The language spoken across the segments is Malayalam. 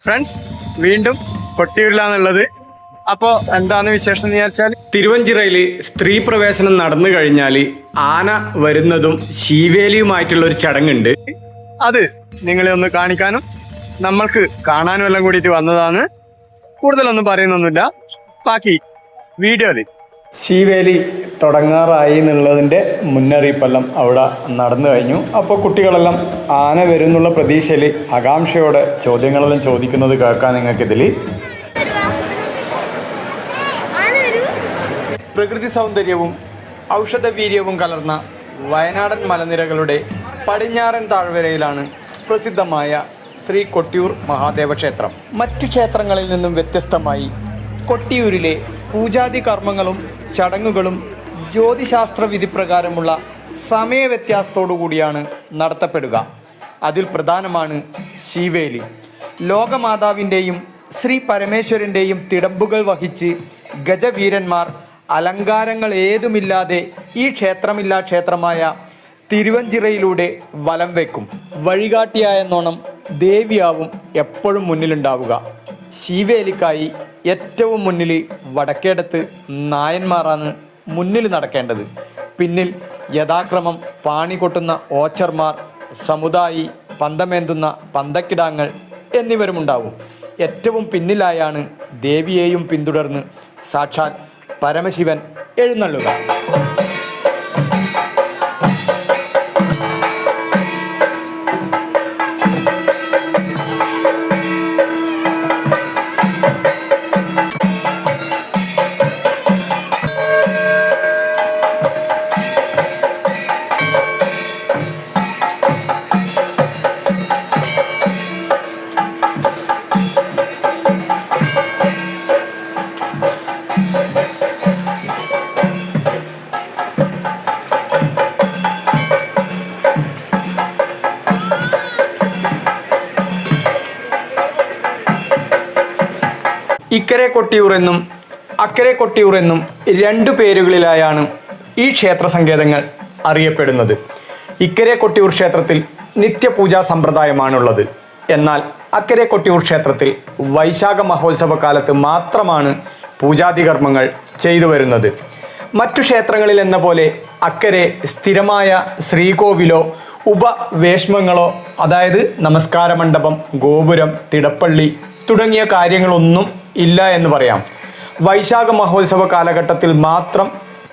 ഫ്രണ്ട്സ് വീണ്ടും കൊട്ടിയൂരിലാന്നുള്ളത് അപ്പോ എന്താന്ന് വിശേഷം എന്ന് വിചാരിച്ചാൽ തിരുവഞ്ചിറയിൽ സ്ത്രീ പ്രവേശനം നടന്നു കഴിഞ്ഞാൽ ആന വരുന്നതും ശീവേലിയുമായിട്ടുള്ള ഒരു ചടങ്ങുണ്ട്. അത് നിങ്ങളെ ഒന്ന് കാണിക്കാനും നമ്മൾക്ക് കാണാനും എല്ലാം കൂടിയിട്ട് വന്നതാണ്. കൂടുതലൊന്നും പറയുന്നൊന്നുമില്ല. ബാക്കി വീഡിയോയിൽ ശീവേലി തുടങ്ങാറായി എന്നുള്ളതിന്റെ മുന്നറിയിപ്പെല്ലാം അവിടെ നടന്നു കഴിഞ്ഞു. അപ്പോൾ കുട്ടികളെല്ലാം ആന വരുന്നുള്ള പ്രതീക്ഷയിൽ ആകാംക്ഷയോടെ ചോദ്യങ്ങളെല്ലാം ചോദിക്കുന്നത് കേൾക്കാൻ നിങ്ങൾക്കിതിൽ. പ്രകൃതി സൗന്ദര്യവും ഔഷധവീര്യവും കലർന്ന വയനാടൻ മലനിരകളുടെ പടിഞ്ഞാറൻ താഴ്വരയിലാണ് പ്രസിദ്ധമായ ശ്രീ കൊട്ടിയൂർ മഹാദേവ ക്ഷേത്രം. മറ്റു ക്ഷേത്രങ്ങളിൽ നിന്നും വ്യത്യസ്തമായി കൊട്ടിയൂരിലെ പൂജാതി കർമ്മങ്ങളും ചടങ്ങുകളും ജ്യോതിശാസ്ത്ര വിധിപ്രകാരമുള്ള സമയവ്യത്യാസത്തോടു കൂടിയാണ് നടത്തപ്പെടുക. അതിൽ പ്രധാനമാണ് ശിവേലി. ലോകമാതാവിന്റെയും ശ്രീ പരമേശ്വരന്റെയും തിടമ്പുകൾ വഹിച്ച് ഗജവീരന്മാർ അലങ്കാരങ്ങൾ ഏതുമില്ലാതെ ഈ ക്ഷേത്രമില്ലാ ക്ഷേത്രമായ തിരുവഞ്ചിറയിലൂടെ വലം വയ്ക്കും വഴികാട്ടിയായെന്നോണം ദേവിയാവും എപ്പോഴും മുന്നിലുണ്ടാവുക. ശീവേലിക്കായി ഏറ്റവും മുന്നിൽ വടക്കേടത്ത് നായന്മാരാണ് മുന്നിൽ നടക്കേണ്ടത്. പിന്നിൽ യഥാക്രമം പാണി കൊട്ടുന്ന ഓച്ചർമാർ സമുദായി പന്തമേന്തുന്ന പന്തക്കിടാങ്ങൾ എന്നിവരുമുണ്ടാവും. ഏറ്റവും പിന്നിലായാണ് ദേവിയെയും പിന്തുടർന്ന് സാക്ഷാൽ പരമശിവൻ എഴുന്നള്ളുക. ഇക്കരെ കൊട്ടിയൂർ എന്നും അക്കരെ കൊട്ടിയൂർ എന്നും രണ്ടു പേരുകളിലായാണ് ഈ ക്ഷേത്ര സങ്കേതങ്ങൾ അറിയപ്പെടുന്നത്. ഇക്കരെ കൊട്ടിയൂർ ക്ഷേത്രത്തിൽ നിത്യപൂജാ സമ്പ്രദായമാണുള്ളത്. എന്നാൽ അക്കരെ കൊട്ടിയൂർ ക്ഷേത്രത്തിൽ വൈശാഖ മഹോത്സവ കാലത്ത് മാത്രമാണ് പൂജാതികർമ്മങ്ങൾ ചെയ്തു വരുന്നത്. മറ്റു ക്ഷേത്രങ്ങളിൽ എന്ന പോലെ അക്കരെ സ്ഥിരമായ ശ്രീകോവിലോ ഉപവേഷ്മങ്ങളോ അതായത് നമസ്കാര മണ്ഡപം ഗോപുരം തിടപ്പള്ളി തുടങ്ങിയ കാര്യങ്ങളൊന്നും ഇല്ല എന്ന് പറയാം. വൈശാഖ മഹോത്സവ കാലഘട്ടത്തിൽ മാത്രം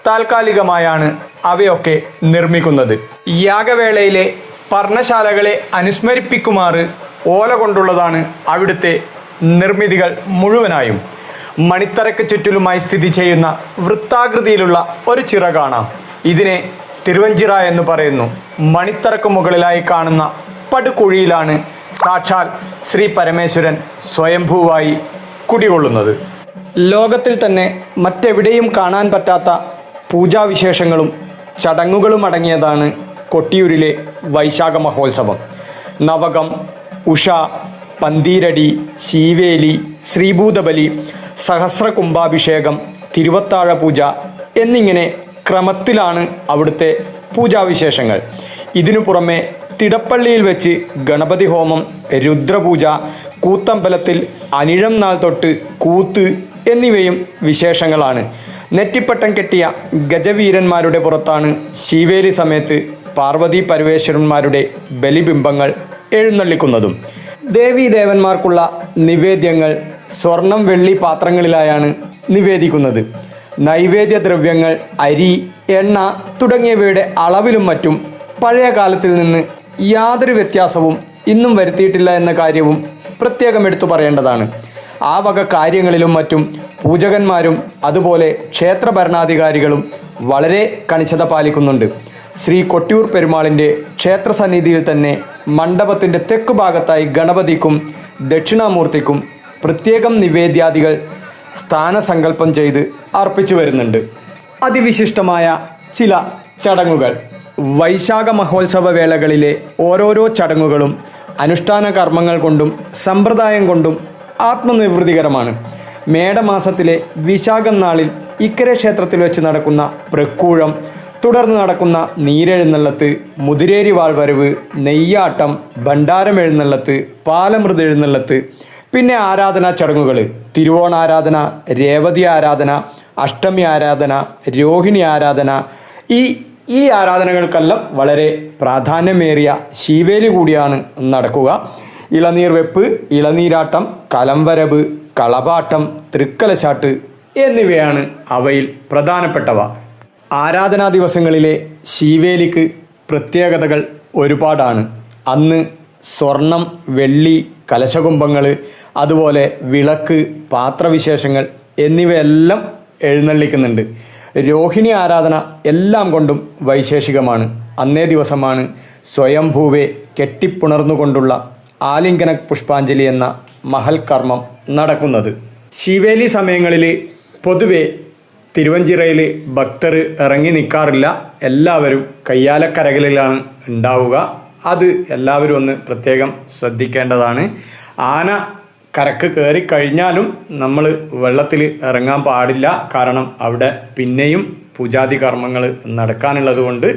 താൽക്കാലികമായാണ് അവയൊക്കെ നിർമ്മിക്കുന്നത്. യാഗവേളയിലെ പർണശാലകളെ അനുസ്മരിപ്പിക്കുമാറ് ഓല കൊണ്ടുള്ളതാണ് അവിടുത്തെ നിർമ്മിതികൾ മുഴുവനായും. മണിത്തറയ്ക്ക് ചുറ്റിലുമായി സ്ഥിതി ചെയ്യുന്ന വൃത്താകൃതിയിലുള്ള ഒരു ചിറ കാണാം. ഇതിനെ തിരുവഞ്ചിറ എന്ന് പറയുന്നു. മണിത്തറക്ക് മുകളിലായി കാണുന്ന പടുകുഴിയിലാണ് സാക്ഷാൽ ശ്രീ പരമേശ്വരൻ സ്വയംഭൂവായി കുടികൊള്ളുന്നത്. ലോകത്തിൽ തന്നെ മറ്റെവിടെയും കാണാൻ പറ്റാത്ത പൂജാവിശേഷങ്ങളും ചടങ്ങുകളും അടങ്ങിയതാണ് കൊട്ടിയൂരിലെ വൈശാഖ മഹോത്സവം. നവകം ഉഷ പന്തീരടി ശീവേലി ശ്രീഭൂതബലി സഹസ്ര കുംഭാഭിഷേകം തിരുവത്താഴ പൂജ എന്നിങ്ങനെ ക്രമത്തിലാണ് അവിടുത്തെ പൂജാവിശേഷങ്ങൾ. ഇതിനു പുറമെ തിടപ്പള്ളിയിൽ വെച്ച് ഗണപതി ഹോമം രുദ്രപൂജ കൂത്തമ്പലത്തിൽ അനിഴം നാൾ തൊട്ട് കൂത്ത് എന്നിവയും വിശേഷങ്ങളാണ്. നെറ്റിപ്പട്ടം കെട്ടിയ ഗജവീരന്മാരുടെ പുറത്താണ് ശിവേലി സമയത്ത് പാർവതി പരമേശ്വരന്മാരുടെ ബലിബിംബങ്ങൾ എഴുന്നള്ളിക്കുന്നതും. ദേവീദേവന്മാർക്കുള്ള നിവേദ്യങ്ങൾ സ്വർണം വെള്ളി പാത്രങ്ങളിലായാണ് നിവേദിക്കുന്നത്. നൈവേദ്യ ദ്രവ്യങ്ങൾ അരി എണ്ണ തുടങ്ങിയവയുടെ അളവിലും മറ്റും പഴയ കാലത്തിൽ നിന്ന് യാതൊരു വ്യത്യാസവും ഇന്നും വരുത്തിയിട്ടില്ല എന്ന കാര്യവും പ്രത്യേകം എടുത്തു പറയേണ്ടതാണ്. ആ വക കാര്യങ്ങളിലും മറ്റും പൂജകന്മാരും അതുപോലെ ക്ഷേത്ര ഭരണാധികാരികളും വളരെ കണിശത പാലിക്കുന്നുണ്ട്. ശ്രീ കൊട്ടിയൂർ പെരുമാളിന്റെ ക്ഷേത്ര സന്നിധിയിൽ തന്നെ മണ്ഡപത്തിന്റെ തെക്ക് ഭാഗത്തായി ഗണപതിക്കും ദക്ഷിണാമൂർത്തിക്കും പ്രത്യേകം നിവേദ്യാദികൾ സ്ഥാനസങ്കല്പം ചെയ്ത് അർപ്പിച്ചു വരുന്നുണ്ട്. അതിവിശിഷ്ടമായ ചില ചടങ്ങുകൾ. വൈശാഖ മഹോത്സവ വേളകളിലെ ഓരോരോ ചടങ്ങുകളും അനുഷ്ഠാന കർമ്മങ്ങൾ കൊണ്ടും സമ്പ്രദായം കൊണ്ടും ആത്മനിർവൃതികരമാണ്. മേടമാസത്തിലെ വിശാഖം നാളിൽ ഇക്കരെ ക്ഷേത്രത്തിൽ വെച്ച് നടക്കുന്ന പ്രക്കൂഴം തുടർന്ന് നടക്കുന്ന നീരെഴുന്നള്ളത്ത് മുതിരേരി വാൾവരവ് നെയ്യാട്ടം ഭണ്ഡാരം എഴുന്നള്ളത്ത് പാലമൃത് എഴുന്നള്ളത്ത് പിന്നെ ആരാധനാ ചടങ്ങുകൾ തിരുവോണ ആരാധന രേവതി ആരാധന അഷ്ടമി ആരാധന രോഹിണി ആരാധന. ഈ ഈ ആരാധനകൾക്കെല്ലാം വളരെ പ്രാധാന്യമേറിയ ശീവേലി കൂടിയാണ് നടക്കുക. ഇളനീർ വെപ്പ് ഇളനീരാട്ടം കലംവരവ് കളപാട്ടം തൃക്കലശാട്ട് എന്നിവയാണ് അവയിൽ പ്രധാനപ്പെട്ടവ. ആരാധനാ ദിവസങ്ങളിലെ ശീവേലിക്ക് പ്രത്യേകതകൾ ഒരുപാടാണ്. അന്ന് സ്വർണം വെള്ളി കലശകുംഭങ്ങൾ അതുപോലെ വിളക്ക് പാത്രവിശേഷങ്ങൾ എന്നിവയെല്ലാം എഴുന്നള്ളിക്കുന്നുണ്ട്. രോഹിണി ആരാധന എല്ലാം കൊണ്ടും വൈശേഷികമാണ്. അന്നേ ദിവസമാണ് സ്വയംഭൂവെ കെട്ടിപ്പുണർന്നുകൊണ്ടുള്ള ആലിംഗന പുഷ്പാഞ്ജലി എന്ന മഹൽ കർമ്മം നടക്കുന്നത്. ശിവേലി സമയങ്ങളിൽ പൊതുവെ തിരുവഞ്ചിറയിൽ ഭക്തർ ഇറങ്ങി നിൽക്കാറില്ല എല്ലാവരും കയ്യാലക്കരകളിലാണ് ഉണ്ടാവുക. അത് എല്ലാവരും ഒന്ന് പ്രത്യേകം ശ്രദ്ധിക്കേണ്ടതാണ്. ആന കരക്ക് കയറി കഴിഞ്ഞാലും നമ്മൾ വെള്ളത്തിൽ ഇറങ്ങാൻ പാടില്ല. കാരണം അവിടെ പിന്നെയും പൂജാതി കർമ്മങ്ങൾ നടക്കാനുള്ളത് കൊണ്ട്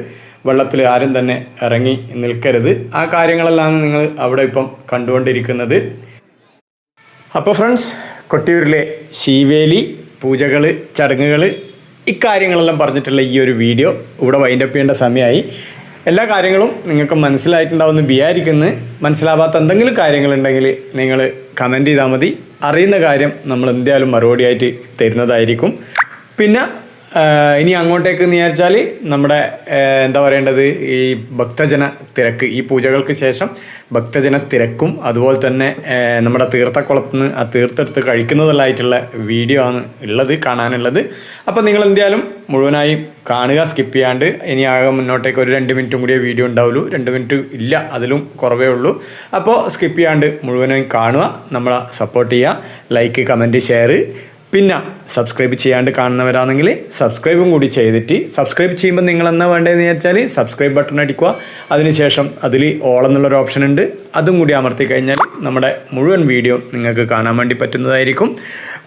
വെള്ളത്തിൽ ആരും തന്നെ ഇറങ്ങി നിൽക്കരുത്. ആ കാര്യങ്ങളെല്ലാം നിങ്ങൾ അവിടെ ഇപ്പം കണ്ടുകൊണ്ടിരിക്കുന്നത്. അപ്പോൾ ഫ്രണ്ട്സ് കൊട്ടിയൂരിലെ ശീവേലി പൂജകൾ ചടങ്ങുകൾ ഇക്കാര്യങ്ങളെല്ലാം പറഞ്ഞിട്ടുള്ള ഈ ഒരു വീഡിയോ ഇവിടെ വൈൻഡപ്പ് ചെയ്യേണ്ട സമയമായി. എല്ലാ കാര്യങ്ങളും നിങ്ങൾക്ക് മനസ്സിലായിട്ടുണ്ടാവുമെന്ന് വിചാരിക്കുന്നു. മനസ്സിലാവാത്ത എന്തെങ്കിലും കാര്യങ്ങളുണ്ടെങ്കിൽ നിങ്ങൾ കമന്റ് ചെയ്താൽ മതി. അറിയുന്ന കാര്യം നമ്മൾ എന്തായാലും മറുപടിയായിട്ട് തരുന്നതായിരിക്കും. പിന്നെ ഇനി അങ്ങോട്ടേക്ക് എന്ന് വിചാരിച്ചാൽ നമ്മുടെ എന്താ പറയേണ്ടത്? ഈ ഭക്തജന തിരക്ക് ഈ പൂജകൾക്ക് ശേഷം ഭക്തജന തിരക്കും അതുപോലെ തന്നെ നമ്മുടെ തീർത്ഥക്കുളത്ത് നിന്ന് ആ തീർത്തെടുത്ത് കഴിക്കുന്നതല്ലായിട്ടുള്ള വീഡിയോ ആണ് ഉള്ളത് കാണാനുള്ളത്. അപ്പോൾ നിങ്ങൾ എന്തായാലും മുഴുവനായി കാണുക സ്കിപ്പ് ചെയ്യാണ്ട്. ഇനി ആകെ മുന്നോട്ടേക്ക് ഒരു രണ്ട് മിനിറ്റും കൂടിയേ വീഡിയോ ഉണ്ടാവുള്ളൂ. രണ്ട് മിനിറ്റ് ഇല്ല അതിലും കുറവേ ഉള്ളൂ. അപ്പോൾ സ്കിപ്പ് ചെയ്യാണ്ട് മുഴുവനായി കാണുക നമ്മളെ സപ്പോർട്ട് ചെയ്യുക. ലൈക്ക് കമന്റ് ഷെയർ പിന്നെ സബ്സ്ക്രൈബ് ചെയ്യാണ്ട് കാണുന്നവരാണെങ്കിൽ സബ്സ്ക്രൈബും കൂടി ചെയ്തിട്ട് സബ്സ്ക്രൈബ് ചെയ്യുമ്പോൾ നിങ്ങൾ എന്നാ വേണ്ടതെന്ന് വിചാരിച്ചാൽ സബ്സ്ക്രൈബ് ബട്ടൺ അടിക്കുക. അതിനുശേഷം അതിൽ ഓൾ എന്നുള്ളൊരു ഓപ്ഷൻ ഉണ്ട്. അതും കൂടി അമർത്തി കഴിഞ്ഞാൽ നമ്മുടെ മുഴുവൻ വീഡിയോ നിങ്ങൾക്ക് കാണാൻ വേണ്ടി പറ്റുന്നതായിരിക്കും.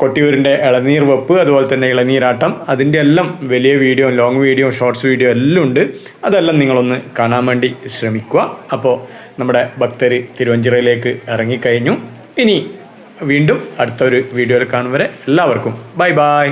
കൊട്ടിയൂരിന്റെ ഇളനീർ വെപ്പ് അതുപോലെ തന്നെ ഇളനീരാട്ടം അതിന്റെ എല്ലാം വലിയ video long video shorts video എല്ലാം ഉണ്ട്. അതെല്ലാം നിങ്ങളൊന്ന് കാണാൻ വേണ്ടി ശ്രമിക്കുക. അപ്പോൾ നമ്മുടെ ഭക്തർ തിരുവഞ്ചിറയിലേക്ക് ഇറങ്ങിക്കഴിഞ്ഞു. ഇനി വീണ്ടും അടുത്തൊരു വീഡിയോയിൽ കാണും വരെ എല്ലാവർക്കും ബൈ ബൈ.